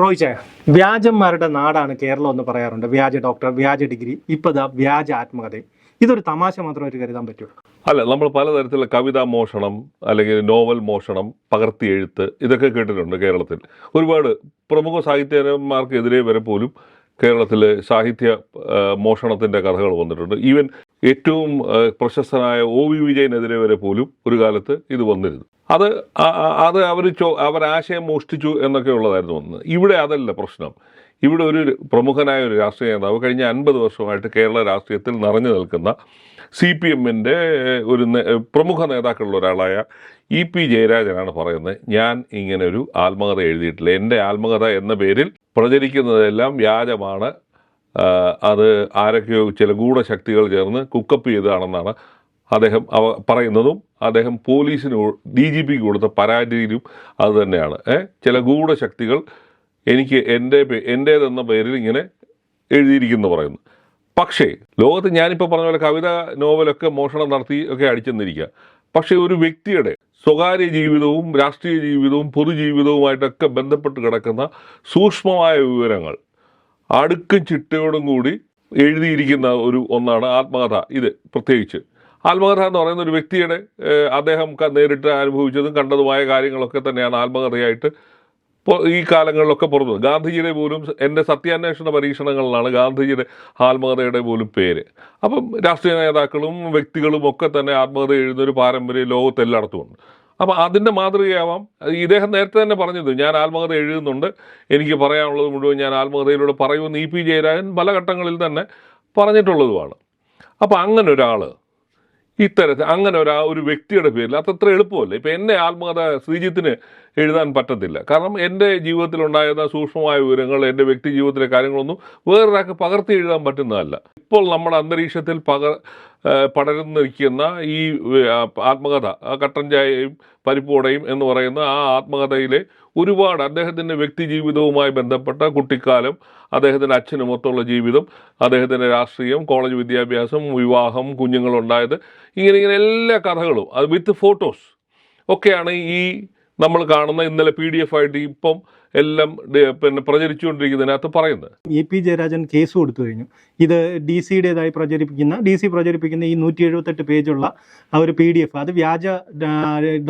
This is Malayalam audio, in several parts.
റോയ് ചായ വ്യാജന്മാരുടെ നാടാണ് കേരളം എന്ന് പറയാറുണ്ട്. വ്യാജ ഡോക്ടർ വ്യാജ ഡിഗ്രി ഇപ്പൊ ദാ വ്യാജ ആത്മകഥ. ഇതൊരു തമാശ മാത്രമായിട്ട് കരുതാൻ പറ്റുമോ? അല്ല നമ്മൾ പലതരത്തിലുള്ള കവിതാ മോഷണം അല്ലെങ്കിൽ നോവൽ മോഷണം പകർത്തി എഴുത്ത് ഇതൊക്കെ കേട്ടിട്ടുണ്ട് കേരളത്തിൽ. ഒരുപാട് പ്രമുഖ സാഹിത്യകാരന്മാർക്കെതിരെ വരെ പോലും കേരളത്തിലെ സാഹിത്യ മോഷണത്തിന്റെ കഥകൾ വന്നിട്ടുണ്ട്. ഈവൻ ഏറ്റവും പ്രശസ്തനായ ഒ വി വിജയനെതിരെ വരെ പോലും ഒരു കാലത്ത് ഇത് വന്നിരുന്നു. അത് അത് അവർ ചോ അവർ ആശയം മോഷ്ടിച്ചു എന്നൊക്കെ ഉള്ളതായിരുന്നു വന്നത് ഇവിടെ അതല്ല പ്രശ്നം. ഇവിടെ ഒരു പ്രമുഖനായ ഒരു രാഷ്ട്രീയ നേതാവ് കഴിഞ്ഞ അൻപത് വർഷമായിട്ട് കേരള രാഷ്ട്രീയത്തിൽ നിറഞ്ഞു നിൽക്കുന്ന സി പി എമ്മിന്റെ ഒരു പ്രമുഖ നേതാക്കളിൽ ഒരാളായ ഇ പി ജയരാജനാണ് പറയുന്നത്. ഞാൻ ഇങ്ങനെ ഒരു ആത്മകഥ എഴുതിയിട്ടില്ല. എന്റെ ആത്മകഥ എന്ന പേരിൽ പ്രചരിക്കുന്നതെല്ലാം വ്യാജമാണ്. അത് ആരൊക്കെയോ ചില ഗൂഢശക്തികൾ ചേർന്ന് കുക്കപ്പ് ചെയ്തതാണെന്നാണ് അദ്ദേഹം പറയുന്നതും അദ്ദേഹം പോലീസിന് ഡി ജി പിക്ക് കൊടുത്ത പരാതിയിലും അതുതന്നെയാണ് ചില ഗൂഢശക്തികൾ എനിക്ക് എന്റെ എന്റേതെന്ന പേരിൽ ഇങ്ങനെ എഴുതിയിരിക്കുന്നു പറയുന്നു. പക്ഷേ ലോകത്ത് ഞാനിപ്പോൾ പറഞ്ഞ പോലെ കവിത നോവലൊക്കെ മോഷണം നടത്തി ഒക്കെ അടിച്ചെന്നിരിക്കുക. പക്ഷേ ഒരു വ്യക്തിയുടെ സ്വകാര്യ ജീവിതവും രാഷ്ട്രീയ ജീവിതവും പൊതുജീവിതവുമായിട്ടൊക്കെ ബന്ധപ്പെട്ട് കിടക്കുന്ന സൂക്ഷ്മമായ വിവരങ്ങൾ അടുക്കും ചിട്ടയോടും കൂടി എഴുതിയിരിക്കുന്ന ഒരു ഒന്നാണ് ആത്മകഥ. ഇത് പ്രത്യേകിച്ച് ആത്മകഥ എന്ന് പറയുന്ന ഒരു വ്യക്തിയുടെ അദ്ദേഹം നേരിട്ട് അനുഭവിച്ചതും കണ്ടതുമായ കാര്യങ്ങളൊക്കെ തന്നെയാണ് ആത്മകഥയായിട്ട് ഈ കാലങ്ങളിലൊക്കെ പുറത്തു. ഗാന്ധിജിയുടെ പോലും എന്റെ സത്യാന്വേഷണ പരീക്ഷണങ്ങളിലാണ് ഗാന്ധിജിയുടെ ആത്മകഥയുടെ പോലും പേര്. അപ്പം രാഷ്ട്രീയ നേതാക്കളും വ്യക്തികളും ഒക്കെ തന്നെ ആത്മകഥ എഴുതുന്നൊരു പാരമ്പര്യം ലോകത്തെല്ലായിടത്തുമുണ്ട്. അപ്പം അതിന്റെ മാതൃകയാവാം. ഇദ്ദേഹം നേരത്തെ തന്നെ പറഞ്ഞത് ഞാൻ ആത്മകഥ എഴുതുന്നുണ്ട്. എനിക്ക് പറയാനുള്ളത് മുഴുവൻ ഞാൻ ആത്മകഥയിലൂടെ പറയുമെന്ന് ഇ. പി. ജയരാജൻ പല ഘട്ടങ്ങളിൽ തന്നെ പറഞ്ഞിട്ടുള്ളതുമാണ്. അപ്പം അങ്ങനെ ഒരാൾ ഇത്തരത്തിൽ അങ്ങനെ ഒരാ ഒരു വ്യക്തിയുടെ പേരിൽ അതത്ര എളുപ്പമല്ല? ഇപ്പം എന്നെ ആത്മകഥ ശ്രീജിത്തിന് എഴുതാൻ പറ്റത്തില്ല. കാരണം എന്റെ ജീവിതത്തിൽ ഉണ്ടായിരുന്ന സൂക്ഷ്മമായ വിവരങ്ങൾ എന്റെ വ്യക്തി ജീവിതത്തിലെ കാര്യങ്ങളൊന്നും വേറൊരാൾക്ക് പകർത്തി എഴുതാൻ പറ്റുന്നതല്ല. ഇപ്പോൾ നമ്മുടെ അന്തരീക്ഷത്തിൽ പക ആ, പടർന്നിരിക്കുന്ന ഈ ആത്മകഥ കട്ടൻ ചായയും പരിപ്പോടയും എന്ന് പറയുന്ന ആ ആത്മകഥയിലെ ഒരുപാട് അദ്ദേഹത്തിന്റെ വ്യക്തി ജീവിതവുമായി ബന്ധപ്പെട്ട കുട്ടിക്കാലം അദ്ദേഹത്തിന്റെ അച്ഛനും മൊത്തമുള്ള ജീവിതം അദ്ദേഹത്തിന്റെ രാഷ്ട്രീയം കോളേജ് വിദ്യാഭ്യാസം വിവാഹം കുഞ്ഞുങ്ങളുണ്ടായത് ഇങ്ങനെ ഇങ്ങനെ എല്ലാ കഥകളും അത് വിത്ത് ഫോട്ടോസ് ഒക്കെയാണ് ഈ നമ്മൾ കാണുന്ന ഇന്നലെ പി ഡി എഫ് ആയിട്ട് ഇപ്പം എല്ലാം പിന്നെ പ്രചരിച്ചുകൊണ്ടിരിക്കുന്നതിനകത്ത് പറയുന്നത്. എ പി ജയരാജൻ കേസ് കൊടുത്തു കഴിഞ്ഞു. ഇത് ഡി സിയുടേതായി പ്രചരിപ്പിക്കുന്ന ഡി സി പ്രചരിപ്പിക്കുന്ന ഈ നൂറ്റി എഴുപത്തെട്ട് പേജുള്ള ആ ഒരു പി ഡി എഫ് അത് വ്യാജ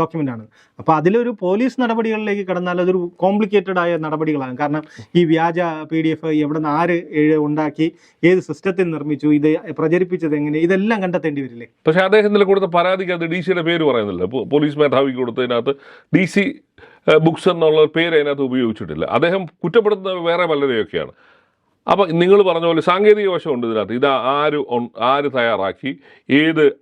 ഡോക്യുമെന്റ് ആണ് അപ്പോൾ അതിലൊരു പോലീസ് നടപടികളിലേക്ക് കടന്നാൽ അതൊരു കോംപ്ലിക്കേറ്റഡ് ആയ നടപടികളാണ്. കാരണം ഈ വ്യാജ പി ഡി എഫ് എവിടെ നിന്ന് ആര് ഉണ്ടാക്കി ഏത് സിസ്റ്റത്തിൽ നിർമ്മിച്ചു ഇത് പ്രചരിപ്പിച്ചത് എങ്ങനെ ഇതെല്ലാം കണ്ടെത്തേണ്ടി വരില്ലേ? പക്ഷേ അദ്ദേഹം ഇന്നലെ കൊടുത്ത പരാതിക്ക് അത് ഡി സിയുടെ പേര് പറയുന്നില്ല. പോലീസ് മേധാവിക്ക് കൊടുത്തതിനകത്ത് ഡി സി ബുക്സ് എന്നുള്ള പേര് അതിനകത്ത് ഉപയോഗിച്ചിട്ടില്ല. അദ്ദേഹം കുറ്റപ്പെടുത്തുന്ന വേറെ പലരെയൊക്കെയാണ്. അപ്പം നിങ്ങൾ പറഞ്ഞ പോലെ സാങ്കേതിക വശമുണ്ട് ഇതിനകത്ത്. ഇത് ആര് ആര് തയ്യാറാക്കി? ഏത്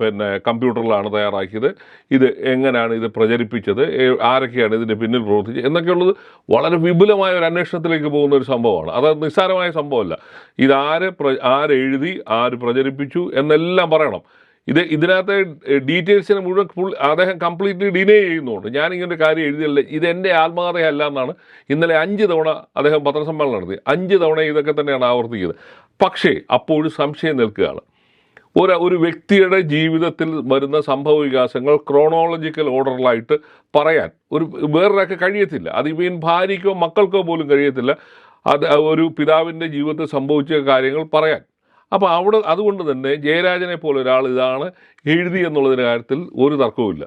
പിന്നെ കമ്പ്യൂട്ടറിലാണ് തയ്യാറാക്കിയത്? ഇത് എങ്ങനെയാണ് ഇത് പ്രചരിപ്പിച്ചത്? ആരൊക്കെയാണ് ഇതിന്റെ പിന്നിൽ പ്രവർത്തിച്ചത്? എന്നൊക്കെയുള്ളത് വളരെ വിപുലമായ ഒരു അന്വേഷണത്തിലേക്ക് പോകുന്ന ഒരു സംഭവമാണ്. അത് നിസ്സാരമായ സംഭവമല്ല. ഇതാര് പ്ര ആരെഴുതി ആര് പ്രചരിപ്പിച്ചു എന്നെല്ലാം പറയണം. ഇത് ഇതിനകത്തെ ഡീറ്റെയിൽസിനെ മുഴുവൻ ഫുൾ അദ്ദേഹം കംപ്ലീറ്റ്ലി ഡിനേ ചെയ്യുന്നുണ്ട്. ഞാൻ ഇങ്ങനെ ഒരു കാര്യം എഴുതിയല്ല ഇത് എന്റെ ആത്മകഥയല്ല എന്നാണ് ഇന്നലെ അഞ്ച് തവണ അദ്ദേഹം പത്രസമ്മേളനം നടത്തി. അഞ്ച് തവണ ഇതൊക്കെ തന്നെയാണ് ആവർത്തിക്കുന്നത്. പക്ഷേ അപ്പോഴും സംശയം നിൽക്കുകയാണ്. ഒരു ഒരു വ്യക്തിയുടെ ജീവിതത്തിൽ വരുന്ന സംഭവ വികാസങ്ങൾ ക്രോണോളജിക്കൽ ഓർഡറിലായിട്ട് പറയാൻ ഒരു വേറൊരാൾക്ക് കഴിയത്തില്ല. അത് ഇവൻ ഭാര്യയ്ക്കോ മക്കൾക്കോ പോലും കഴിയത്തില്ല. അത് ഒരു പിതാവിന്റെ ജീവിതത്തിൽ സംഭവിച്ച കാര്യങ്ങൾ പറയാൻ. അപ്പോൾ അവിടെ അതുകൊണ്ട് തന്നെ ജയരാജനെ പോലെ ഒരാൾ ഇതാണ് എഴുതി എന്നുള്ളതിന്റെ കാര്യത്തിൽ ഒരു തർക്കവുമില്ല.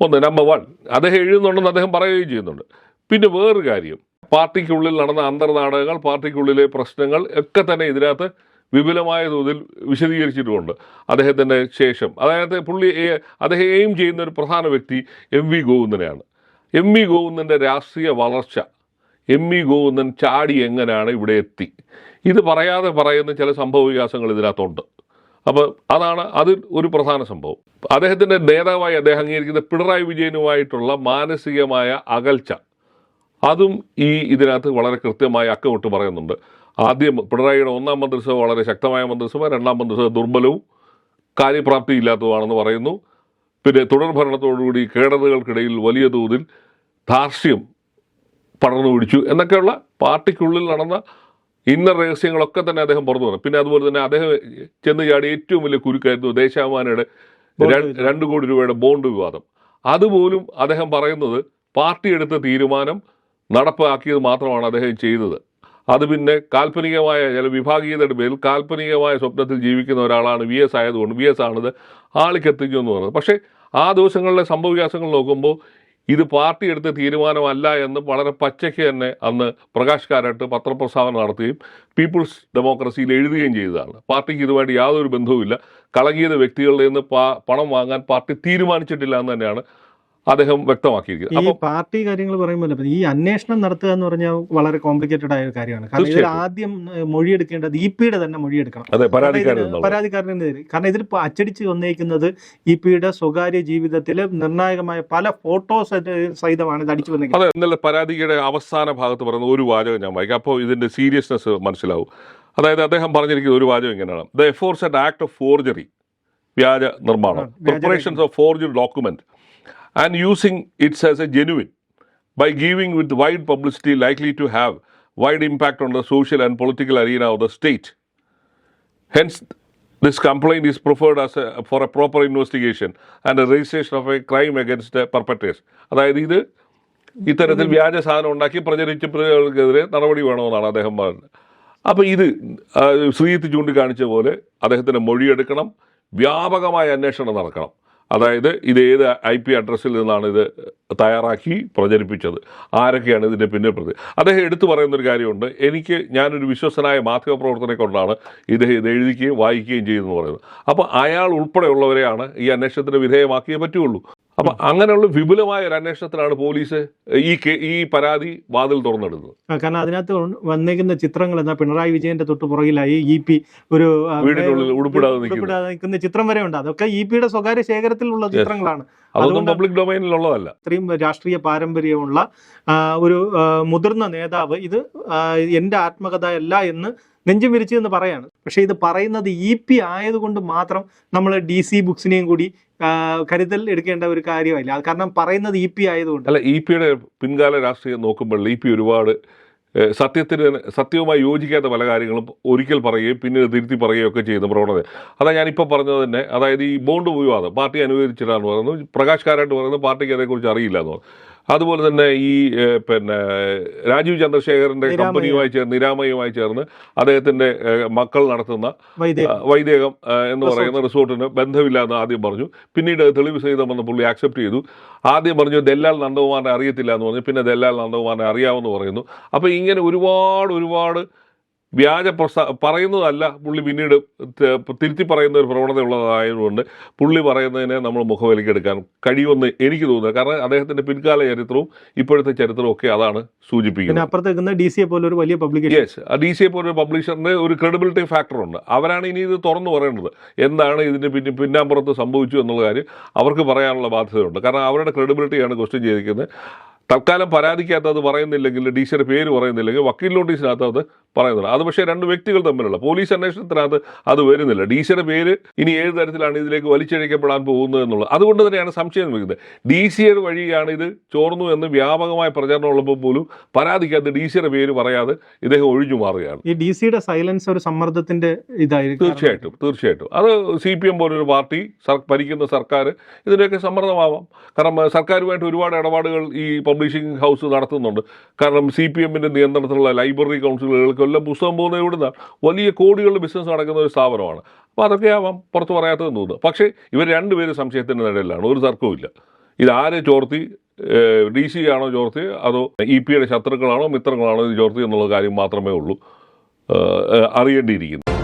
ഒന്ന് നമ്പർ വൺ അദ്ദേഹം എഴുതുന്നുണ്ടെന്ന് അദ്ദേഹം പറയുകയും ചെയ്യുന്നുണ്ട്. പിന്നെ വേറൊരു കാര്യം പാർട്ടിക്കുള്ളിൽ നടന്ന അന്തർനാടകങ്ങൾ പാർട്ടിക്കുള്ളിലെ പ്രശ്നങ്ങൾ ഒക്കെ തന്നെ ഇതിനകത്ത് വിപുലമായ തോതിൽ വിശദീകരിച്ചിട്ടുമുണ്ട്. അദ്ദേഹത്തിന്റെ ശേഷം അതായത് പുള്ളി അദ്ദേഹം എയിം ചെയ്യുന്ന ഒരു പ്രധാന വ്യക്തി എം വി ഗോവിന്ദനെയാണ്. എം വി ഗോവിന്ദന്റെ രാഷ്ട്രീയ വളർച്ച എം വി ഗോവിന്ദൻ ചാടി എങ്ങനെയാണ് ഇവിടെ എത്തി? ഇത് പറയാതെ പറയുന്ന ചില സംഭവ വികാസങ്ങൾ ഇതിനകത്തുണ്ട്. അപ്പോൾ അതാണ് അതിൽ ഒരു പ്രധാന സംഭവം. അദ്ദേഹത്തിന്റെ നേതാവായി അദ്ദേഹം അംഗീകരിക്കുന്ന പിണറായി വിജയനുമായിട്ടുള്ള മാനസികമായ അകൽച്ച. അതും ഈ ഇതിനകത്ത് വളരെ കൃത്യമായി അക്കമിട്ട് പറയുന്നുണ്ട്. ആദ്യം പിണറായിയുടെ ഒന്നാം മന്ത്രിസഭ വളരെ ശക്തമായ മന്ത്രിസഭ രണ്ടാം മന്ത്രിസഭ ദുർബലവും കാര്യപ്രാപ്തി ഇല്ലാത്തതുമാണെന്ന് പറയുന്നു. പിന്നെ തുടർ ഭരണത്തോടുകൂടി കേടതകൾക്കിടയിൽ വലിയ തോതിൽ ധാർഷ്ട്യം പടർന്നു പിടിച്ചു. എന്നൊക്കെയുള്ള പാർട്ടിക്കുള്ളിൽ നടന്ന ഇന്നർ രഹസ്യങ്ങളൊക്കെ തന്നെ അദ്ദേഹം പുറത്തു വന്നു. പിന്നെ അതുപോലെ തന്നെ അദ്ദേഹം ചെന്ന് ചാടി ഏറ്റവും വലിയ കുരുക്കായിരുന്നു ദേശാമാനയുടെ രണ്ടു കോടി രൂപയുടെ ബോണ്ട് വിവാദം. അതുപോലും അദ്ദേഹം പറയുന്നത് പാർട്ടി എടുത്ത തീരുമാനം നടപ്പാക്കിയത് മാത്രമാണ് അദ്ദേഹം ചെയ്തത്. അത് പിന്നെ കാൽപ്പനികമായ ചില വിഭാഗീയതയുടെ പേരിൽ കാൽപ്പനികമായ സ്വപ്നത്തിൽ ജീവിക്കുന്ന ഒരാളാണ് വി എസ് ആയതുകൊണ്ട് വി എസ് ആണിത് ആളിക്കെത്തിച്ചു എന്ന് പറയുന്നത് പക്ഷേ ആ ദിവസങ്ങളിലെ സംഭവവികാസങ്ങൾ നോക്കുമ്പോൾ ഇത് പാർട്ടി എടുത്ത തീരുമാനമല്ല എന്ന് വളരെ പച്ചയ്ക്ക് തന്നെ അന്ന് പ്രകാശ് കാരാട്ട് പത്രപ്രസ്താവന നടത്തുകയും പീപ്പിൾസ് ഡെമോക്രസിയിൽ എഴുതുകയും ചെയ്തതാണ്. പാർട്ടിക്ക് ഇതുമായിട്ട് യാതൊരു ബന്ധവുമില്ല. കളകിയത് വ്യക്തികളുടെ നിന്ന് പണം വാങ്ങാൻ പാർട്ടി തീരുമാനിച്ചിട്ടില്ല എന്ന് തന്നെയാണ് അദ്ദേഹം വ്യക്തമാക്കിയിരിക്കുന്നത് ഈ പാർട്ടി കാര്യങ്ങൾ പറയുമ്പോൾ ഈ അന്വേഷണം നടത്തുക എന്ന് പറഞ്ഞാൽ വളരെ കോംപ്ലിക്കേറ്റഡ് ആയ ഒരു കാര്യമാണ്. കാരണം ഇതിൽ ആദ്യം മൊഴിയെടുക്കേണ്ടത് ഇ പിയുടെ തന്നെ മൊഴിയെടുക്കണം. പരാതിക്കാരനെതിരെ കാരണം ഇതിൽ അച്ചടിച്ച് വന്നേക്കുന്നത് ഇ പിയുടെ സ്വകാര്യ ജീവിതത്തിലെ നിർണായകമായ പല ഫോട്ടോസ് സഹിതമാണ് ഇത് അടിച്ചു വന്നേക്കുന്നത്. അതെ ഇന്നലെ പരാതിയുടെ അവസാന ഭാഗത്ത് പറയുന്ന ഒരു വാചകം ഞാൻ വായിക്കാം. അപ്പോൾ ഇതിന്റെ സീരിയസ്നെസ് മനസ്സിലാവും. അതായത് അദ്ദേഹം പറഞ്ഞിരിക്കുന്ന ഒരു വാചകം ഇങ്ങനെയാണ്. The efforts act of forgery വ്യാജ നിർമ്മാണം. Preparations of forged document and using its as a genuine by giving with wide publicity likely to have wide impact on the social and political arena of the state Hence, this complaint is preferred as a, for a proper investigation and a registration of a crime against the perpetrators. അതായത് ഇത് ഇത്തരത്തിൽ വ്യാജ സാധനം ഉണ്ടാക്കി പ്രചരിച്ചവർക്കെതിരെ നടപടി വേണമെന്നാണ് അദ്ദേഹം പറഞ്ഞത്. അപ്പോൾ ഇത് ശ്രീജിത്ത് ചൂണ്ടിക്കാണിച്ച പോലെ അദ്ദേഹത്തിന് മൊഴിയെടുക്കണം വ്യാപകമായ അന്വേഷണം നടക്കണം. അതായത് ഇത് ഏത് ഐ പി അഡ്രസ്സിൽ നിന്നാണ് ഇത് തയ്യാറാക്കി പ്രചരിപ്പിച്ചത്? ആരൊക്കെയാണ് ഇതിന്റെ പിന്നിൽ പ്രതി? അദ്ദേഹം എടുത്തു പറയുന്നൊരു കാര്യമുണ്ട്. എനിക്ക് ഞാനൊരു വിശ്വസനായ മാധ്യമ പ്രവർത്തനെ കൊണ്ടാണ് ഇദ്ദേഹം ഇത് എഴുതിക്കുകയും വായിക്കുകയും ചെയ്തെന്ന് പറയുന്നത്. അപ്പോൾ അയാൾ ഉൾപ്പെടെയുള്ളവരെയാണ് ഈ അന്വേഷണത്തിന് വിധേയമാക്കിയേ പറ്റുള്ളൂ. അപ്പം അങ്ങനെയുള്ള വിപുലമായ ഒരു അന്വേഷണത്തിലാണ് പോലീസ് ഈ ഈ പരാതി വാതിൽ തുറന്നെടുത്തത് കാരണം അതിനകത്ത് വന്നേക്കുന്ന ചിത്രങ്ങൾ എന്നാ പിണറായി വിജയന്റെ തൊട്ട് പുറകിലായി ഇ പി ഒരു ഉടുപ്പിടാതെ നിൽക്കുന്ന. ചിത്രം വരെ ഉണ്ട്. അതൊക്കെ ഇ പിയുടെ സ്വകാര്യ ശേഖരത്തിലുള്ള ചിത്രങ്ങളാണ്. അതൊന്നും പബ്ലിക് ഡൊമൈനിലുള്ളതല്ല ഇത്രയും രാഷ്ട്രീയ പാരമ്പര്യമുള്ള ഒരു മുതിർന്ന നേതാവ് ഇത് എന്റെ എന്റെ ആത്മകഥ അല്ല എന്ന് നെഞ്ചും വിരിച്ചു എന്ന് പറയാണ്. പക്ഷേ ഇത് പറയുന്നത് ഇ പി ആയതുകൊണ്ട് മാത്രം നമ്മൾ ഡി സി ബുക്സിനെയും കൂടി കരുതൽ എടുക്കേണ്ട ഒരു കാര്യമല്ല. അത് കാരണം പറയുന്നത് ഇ പി ആയതുകൊണ്ട്. അല്ല ഇ പിയുടെ പിൻകാല രാഷ്ട്രീയം നോക്കുമ്പോൾ ഇ പി ഒരുപാട് സത്യത്തിന് സത്യവുമായി യോജിക്കാത്ത പല കാര്യങ്ങളും ഒരിക്കൽ പറയുകയും പിന്നീട് തിരുത്തി പറയുകയും ഒക്കെ ചെയ്യുന്ന പ്രവണത. അതാ ഞാനിപ്പോൾ പറഞ്ഞത് തന്നെ അതായത് ഈ ബോണ്ട് വിവാദം പാർട്ടി അനുവദിച്ചിട്ടാണ് പറയുന്നത് പ്രകാശ് കാരായിട്ട് പറയുന്നത് പാർട്ടിക്ക് അതേക്കുറിച്ച് അറിയില്ല എന്ന് അതുപോലെ തന്നെ ഈ പിന്നെ രാജീവ് ചന്ദ്രശേഖറിന്റെ കമ്പനിയുമായി ചേർന്ന് നിരാമയുമായി ചേർന്ന് അദ്ദേഹത്തിന്റെ മക്കൾ നടത്തുന്ന വൈദേകം എന്ന് പറയുന്ന റിസോർട്ടിന് ബന്ധമില്ല എന്ന് ആദ്യം പറഞ്ഞു. പിന്നീട് തെളിവ് തെളിവ് സഹിതമെന്ന് പുള്ളി ആക്സെപ്റ്റ് ചെയ്തു. ആദ്യം പറഞ്ഞു ദല്ലാൽ നന്ദകുമാറിനെ അറിയത്തില്ല എന്ന് പറഞ്ഞു. പിന്നെ ദല്ലാൽ നന്ദകുമാറിനെ അറിയാമെന്ന് പറയുന്നു. അപ്പോൾ ഇങ്ങനെ ഒരുപാട് ഒരുപാട് വ്യാജ പ്രസ പറയുന്നതല്ല. പുള്ളി പിന്നീട് തിരുത്തി പറയുന്ന ഒരു പ്രവണത ഉള്ളതായതുകൊണ്ട് പുള്ളി പറയുന്നതിനെ നമ്മൾ മുഖവിലക്കെടുക്കാൻ കഴിയുമെന്ന് എനിക്ക് തോന്നുന്നത് കാരണം അദ്ദേഹത്തിന്റെ പിൻകാല ചരിത്രവും ഇപ്പോഴത്തെ ചരിത്രവും ഒക്കെ അതാണ് സൂചിപ്പിക്കുന്നത്. അപ്പുറത്തേക്കുന്ന ഡി സിയെ പോലെ ഒരു വലിയ publication yes D C A പോലെ ഒരു പബ്ലിഷറിന് ഒരു ക്രെഡിബിലിറ്റി ഫാക്ടറുണ്ട് അവരാണ് ഇനി ഇത് തുറന്നു പറയേണ്ടത്. എന്താണ് ഇതിന് പിന്നെ പിന്നാമ്പുറത്ത് സംഭവിച്ചു എന്നുള്ള കാര്യം അവർക്ക് പറയാനുള്ള ബാധ്യതയുണ്ട്. കാരണം അവരുടെ ക്രെഡിബിലിറ്റിയാണ് ക്വസ്റ്റ്യൻ ചെയ്തിരിക്കുന്നത്. തൽക്കാലം പരാതിക്കകത്ത് പറയുന്നില്ലെങ്കിൽ ഡി സിയുടെ പേര് പറയുന്നില്ലെങ്കിൽ വക്കീൽ നോട്ടീസിനകത്ത് അത് പറയുന്നില്ല. അത് പക്ഷേ രണ്ട് വ്യക്തികൾ തമ്മിലുള്ള പോലീസ് അന്വേഷണത്തിനകത്ത് അത് വരുന്നില്ല. ഡി സിയുടെ പേര് ഇനി ഏത് തരത്തിലാണ് ഇതിലേക്ക് വലിച്ചഴിക്കപ്പെടാൻ പോകുന്നത് എന്നുള്ളത്. അതുകൊണ്ട് തന്നെയാണ് സംശയം വയ്ക്കുന്നത്. ഡി സിയുടെ വഴിയാണ് ഇത് ചോർന്നു എന്ന് വ്യാപകമായ പ്രചരണം ഉള്ളപ്പോൾ പോലും പരാതിക്കകത്ത് ഡി സിയുടെ പേര് പറയാതെ ഇദ്ദേഹം ഒഴിഞ്ഞു മാറുകയാണ്. ഈ ഡി സിയുടെ സൈലൻസ് ഒരു സമ്മർദ്ദത്തിന്റെ ഇതായിരിക്കും. തീർച്ചയായിട്ടും തീർച്ചയായിട്ടും. അത് സി പി എം പോലൊരു പാർട്ടി ഭരിക്കുന്ന സർക്കാർ ഇതിന്റെയൊക്കെ സമ്മർദ്ദമാവാം. കാരണം സർക്കാരുമായിട്ട് ഒരുപാട് ഇടപാടുകൾ ഈ പബ്ലിഷിംഗ് ഹൗസ് നടത്തുന്നുണ്ട്. കാരണം സി പി എമ്മിന്റെ നിയന്ത്രണത്തിലുള്ള ലൈബ്രറി കൗൺസിലുകൾക്കെല്ലാം പുസ്തകം പോകുന്നത് ഇവിടുന്ന് വലിയ കോടികളുടെ ബിസിനസ് നടക്കുന്ന ഒരു സ്ഥാപനമാണ്. അപ്പോൾ അതൊക്കെ ആവാം പുറത്ത് പറയാത്തതെന്ന് തോന്നുന്നു പക്ഷേ ഇവർ രണ്ടുപേരും സംശയത്തിന്റെ നിഴലിലാണ് ഒരു തർക്കവുമില്ല ഇത് ആരെ ചോർത്തി ഡി സി ആണോ ചോർത്തി അതോ ഇ പിയുടെ ശത്രുക്കളാണോ മിത്രങ്ങളാണോ ഇത് ചോർത്തി എന്നുള്ള കാര്യം മാത്രമേ ഉള്ളൂ അറിയേണ്ടിയിരിക്കുന്നത്